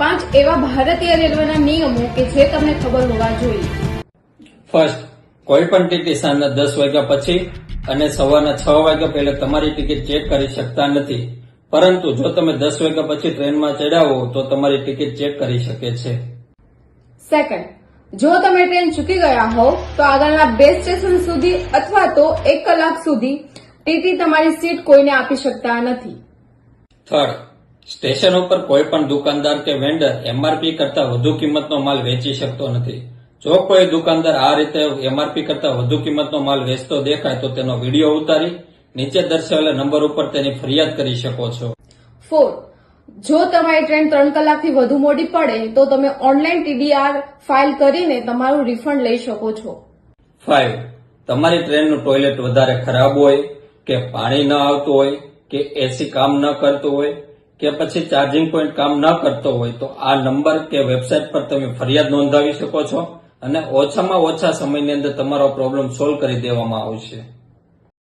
પાંચ એવા ભારતીય રેલવેના નિયમો કે જે તમને ખબર હોવા જોઈએ. ફર્સ્ટ કોઈ પણ ટિકિટ સાંજના દસ વાગ્યા પછી અને સવારના છ વાગ્યા પહેલા તમારી ટિકિટ ચેક કરી શકતા નથી. પરંતુ જો તમે દસ વાગ્યા પછી ટ્રેનમાં ચડાવો તો તમારી ટિકિટ ચેક કરી શકે છે. સેકન્ડ જો તમે ટ્રેન ચૂકી ગયા હોવ તો આગળના બે સ્ટેશન સુધી અથવા તો એક કલાક સુધી ટીટી તમારી સીટ કોઈને આપી શકતા નથી. થર્ડ સ્ટેશન ઉપર કોઈ પણ દુકાનદાર કે વેન્ડર એમઆરપી કરતા વધુ કિંમતનો માલ વેચી શકતો નથી. જો કોઈ દુકાનદાર આ રીતે એમઆરપી કરતા વધુ કિંમતનો માલ વેચતો દેખાય તો તેનો વીડિયો ઉતારી નીચે દર્શાવેલા નંબર ઉપર તેની ફરિયાદ કરી શકો છો. ફોર જો તમારી ટ્રેન ત્રણ કલાકથી વધુ મોડી પડે તો તમે ઓનલાઈન ટીડીઆર ફાઇલ કરીને તમારું રિફંડ લઈ શકો છો. ફાઇવ તમારી ટ્રેનનું ટોયલેટ વધારે ખરાબ હોય કે પાણી ન આવતું હોય કે એસી કામ ન કરતું હોય કે પછી ચાર્જિંગ પોઈન્ટ કામ ન કરતો હોય તો આ નંબર કે વેબસાઇટ પર તમે ફરિયાદ નોંધાવી શકો છો અને ઓછામાં ઓછા સમયની અંદર તમારો પ્રોબ્લેમ સોલ્વ કરી દેવામાં આવશે.